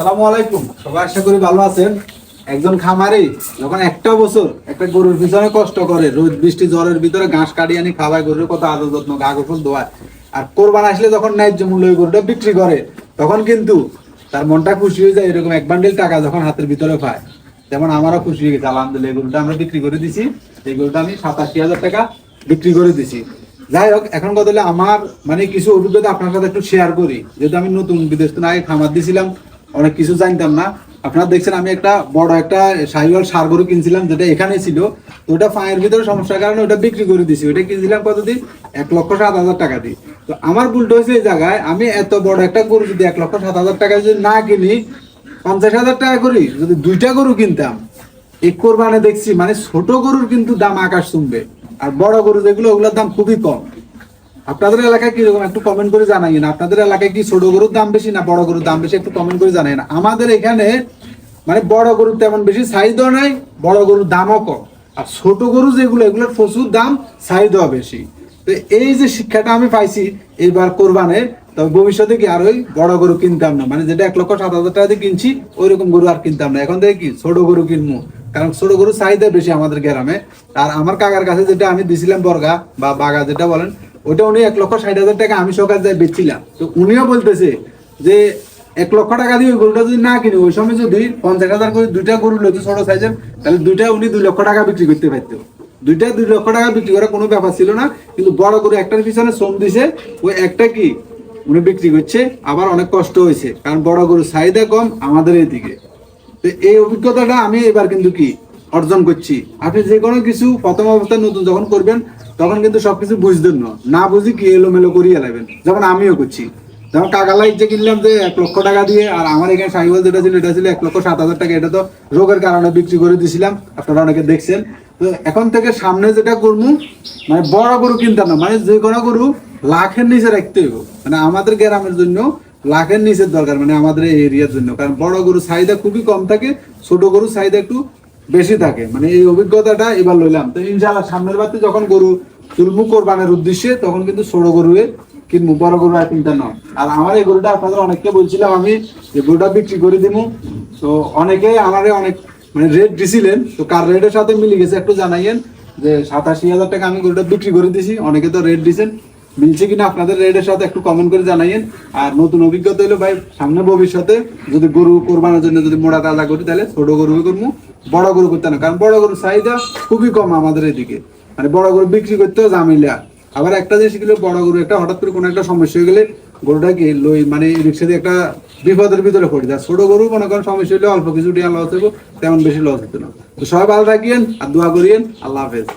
সালামু আলাইকুম। সবাই আশা করি ভালো আছেন। একজন খামারি, যখন একটা বছর একটা গরুর পিছনে কষ্ট করে, রোদ, বৃষ্টি, জ্বরের ভিতরে ঘাস কাটি আনি, খাওয়ায়, গরুর কত আদর যত্ন, গা গোসল, দোয়ায়। আর কোরবান আসলে যখন ন্যায্য মূল্য ওই গরুটা বিক্রি করে, তখন কিন্তু তার মনটা খুশি হয়ে যায়, এরকম এক বান্ডিল টাকা যখন হাতের ভিতরে পায়। যেমন আমারও খুশি হয়ে গেছে, আলহামদুলিল্লাহ, এই গরুটা আমরা বিক্রি করে দিছি। এই গরুটা আমি সাতাশি হাজার টাকা বিক্রি করে দিছি। যাই হোক, এখন কথা হলে আমার মানে কিছু অভিজ্ঞতা আপনার সাথে একটু শেয়ার করি। যেহেতু আমি নতুন বিদেশ থেকে আগে খামার দিছিলাম অনেক কিছু জানতাম না। আপনারা দেখছেন আমি একটা বড় একটা সাহিওয়াল সার গরু কিনছিলাম, যেটা এখানে ছিল। তো ওটা পায়ের ভিতরে সমস্যার কারণে ওটা বিক্রি করে দিছি। ওটা কিনছিলাম কত দিন? এক লক্ষ সাত হাজার টাকা দিই তো আমার ভুলটা হয়েছে এই জায়গায়, আমি এত বড় একটা গরু যদি এক লক্ষ সাত হাজার টাকা যদি না কিনি, পঞ্চাশ হাজার টাকা করি, যদি দুইটা গরু কিনতাম, এই কোরবানে দেখছি মানে ছোট গরুর কিন্তু দাম আকাশ চুমবে। আর বড় গরু যেগুলো, ওগুলোর দাম খুবই কম। আপনাদের এলাকায় কীরকম একটু কমেন্ট করে জানাইন আপনাদের এলাকায় কি ছোট গরুর দাম বেশি না বড় গরুর দাম বেশি একটু কমেন্ট করে জানাইন আমাদের এখানে মানে বড় গরুর তেমন বেশি চাহিদা নাই, বড় গরুর দামও কম। আর ছোট গরু যেগুলো, এগুলোর প্রচুর দাম চাহিদা বেশি। তো এই যে শিক্ষাটা আমি পাইছি, এইবার কোরবানে তবে ভবিষ্যতে কি আর ওই বড় গরু কিনতাম না? মানে যেটা এক লক্ষ সাত হাজার টাকা দিয়ে কিনছি ওই রকম গরু আর কিনতাম না। এখন থেকে কি ছোট গরু কিনবো? কারণ ছোট গরু চাহিদা বেশি আমাদের গ্রামে। আর আমার কাকার কাছে যেটা আমি দিছিলাম বর্গা বা বাগা যেটা বলেন ওটা উনি এক লক্ষ ষাট হাজার টাকা আমি সকাল যাই বেচছিলাম। তো উনিও বলতেছে যে এক লক্ষ টাকা দিয়ে ওই গরুটা যদি না কিনি, ওই সময় যদি পঞ্চাশ হাজার করে দুইটা গরু লইতো ছোট সাইজের, তাহলে দুইটা উনি দুই লক্ষ টাকা বিক্রি করতে পারতো। দুইটা দুই লক্ষ টাকা বিক্রি করার কোনো ব্যাপার ছিল না, কিন্তু বড় গরু একটার পিছনে শ্রম দিছে, ওই একটা কি উনি বিক্রি করছে, আবার অনেক কষ্ট হয়েছে, কারণ বড় গরু চাহিদা কম আমাদের এইদিকে তো এই অভিজ্ঞতাটা আমি এবার কিন্তু কি অর্জন করছি। আপনি যে কোনো কিছু প্রথম অবস্থায় নতুন যখন করবেন তখন কিন্তু সবকিছু বুঝতেন না। বুঝি কি এলোমেলো করিয়ে লাগবেন যেমন আমিও করছি। যেমন কাকালাই যে কিনলাম যে এক লক্ষ টাকা দিয়ে, আর আমার এখানে সাইকেল যেটা ছিল, এটা ছিল এক লক্ষ সাত হাজার টাকা। এটা তো রোগের কারণে বিক্রি করে দিছিলাম। আপনারা অনেকে দেখছেন। তো এখন থেকে সামনে যেটা করব মানে বড় গরু কিনতাম না। মানে যে কোনো গরু লাখের নিচে রাখতে হইব। মানে আমাদের গ্রামের জন্য লাখের নিচের দরকার মানে আমাদের এই এরিয়ার জন্য। কারণ বড় গরু চাহিদা খুবই কম থাকে, ছোট গরু চাহিদা একটু বেশি থাকে। মানে এই অভিজ্ঞতাটা এবার লইলাম। তো ইনশাআল্লাহ সামনের বারতে যখন গরু তুলমু কোরবানের উদ্দেশ্যে, তখন কিন্তু ছোট গরু কিনবো, বড় গরু আর কিনতে না আর আমার এই গরুটা আপনাদের অনেককে বলছিলাম আমি যে গরুটা বিক্রি করে দিবো তো অনেকে আমারে অনেক মানে রেট দিছিলেন। তো কার রেটের সাথে মিলে গেছে একটু জানাইয়েন যে সাতাশি হাজার টাকা আমি গরুটা বিক্রি করে দিছি। অনেকে তো রেট দিছেন। মিলছে কিনা আপনাদের রেটের সাথে একটু কমেন্ট করে জানাইয়েন। আর নতুন অভিজ্ঞতা হলো ভাই, সামনে ভবিষ্যতে যদি গরু কোরবানোর জন্য যদি মোড়া তাজা করি, তাহলে ছোট গরু করব বড় গরু করতে না, কারণ বড় গরুর চাহিদা খুবই কম আমাদের এদিকে। মানে বড় গরু বিক্রি করতেও জামিলা আবার একটা জিনিস গেলে বড় গরু একটা হঠাৎ করে কোনো একটা সমস্যা হয়ে গেলে গরুটাকে লই মানে রিক্সা দিয়ে একটা বিপদের ভিতরে পড়ে যায়। ছোট গরু মনে করেন সমস্যা হলে অল্প কিছু টিয়া লস হইব, তেমন বেশি লস হতো না। তো সবাই ভালো থাকিয়েন আর দোয়া করিয়েন। আল্লাহ হাফেজ।